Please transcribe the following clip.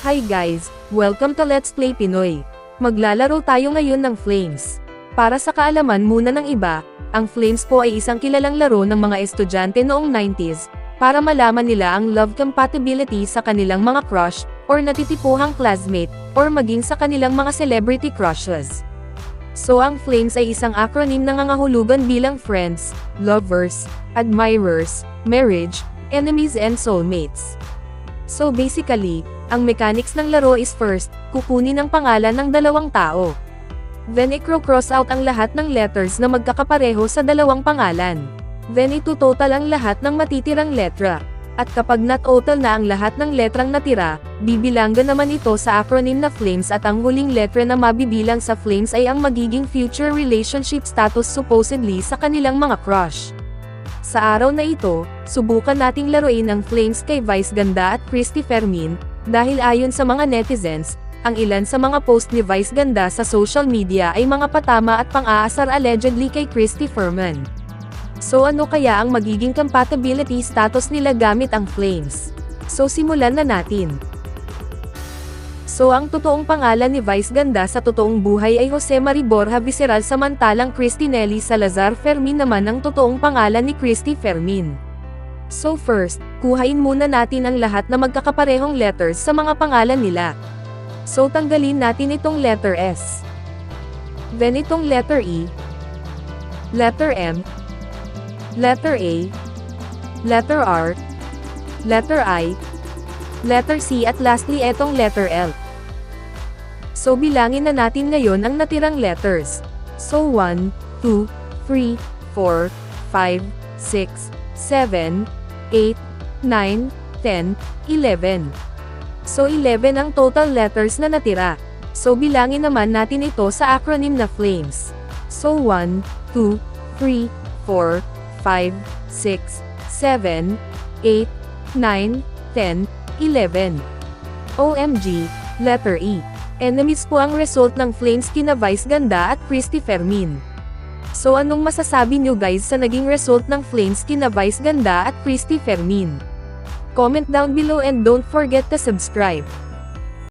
Hi guys, welcome to Let's Play Pinoy. Maglalaro tayo ngayon ng Flames. Para sa kaalaman muna ng iba, ang Flames po ay isang kilalang laro ng mga estudyante noong 90s, para malaman nila ang love compatibility sa kanilang mga crush, or natitipuhang classmate, or maging sa kanilang mga celebrity crushes. So ang Flames ay isang acronym na ngangahulugan bilang friends, lovers, admirers, marriage, enemies and soulmates. So basically, ang mechanics ng laro is first, kukunin ang pangalan ng dalawang tao. Then i-cross out ang lahat ng letters na magkakapareho sa dalawang pangalan. Then itutotal ang lahat ng matitirang letra. At kapag natotal na ang lahat ng letrang natira, bibilanggan naman ito sa acronym na Flames at ang huling letra na mabibilang sa Flames ay ang magiging future relationship status supposedly sa kanilang mga crush. Sa araw na ito, subukan nating laruin ang Flames kay Vice Ganda at Christy Fermin, dahil ayon sa mga netizens, ang ilan sa mga post ni Vice Ganda sa social media ay mga patama at pang-aasar allegedly kay Christy Fermin. So ano kaya ang magiging compatibility status nila gamit ang Flames? So simulan na natin. So ang totoong pangalan ni Vice Ganda sa totoong buhay ay Jose Mariborja Viceral samantalang Cristinelli Salazar Fermin naman ang totoong pangalan ni Christy Fermin. So first, kuhain muna natin ang lahat na magkakaparehong letters sa mga pangalan nila. So tanggalin natin itong letter S. Then itong letter E, letter M, letter A, letter R, letter I, letter C at lastly etong letter L. So bilangin na natin ngayon ang natirang letters. So 1, 2, 3, 4, 5, 6, 7, 8, 9, 10, 11. So 11 ang total letters na natira. So bilangin naman natin ito sa acronym na FLAMES. So 1, 2, 3, 4, 5, 6, 7, 8, 9, 10, 11. OMG, letter E. Enemies po ang result ng Flames kina Vice Ganda at Christy Fermin. So anong masasabi nyo guys sa naging result ng Flames kina Vice Ganda at Christy Fermin? Comment down below and don't forget to subscribe.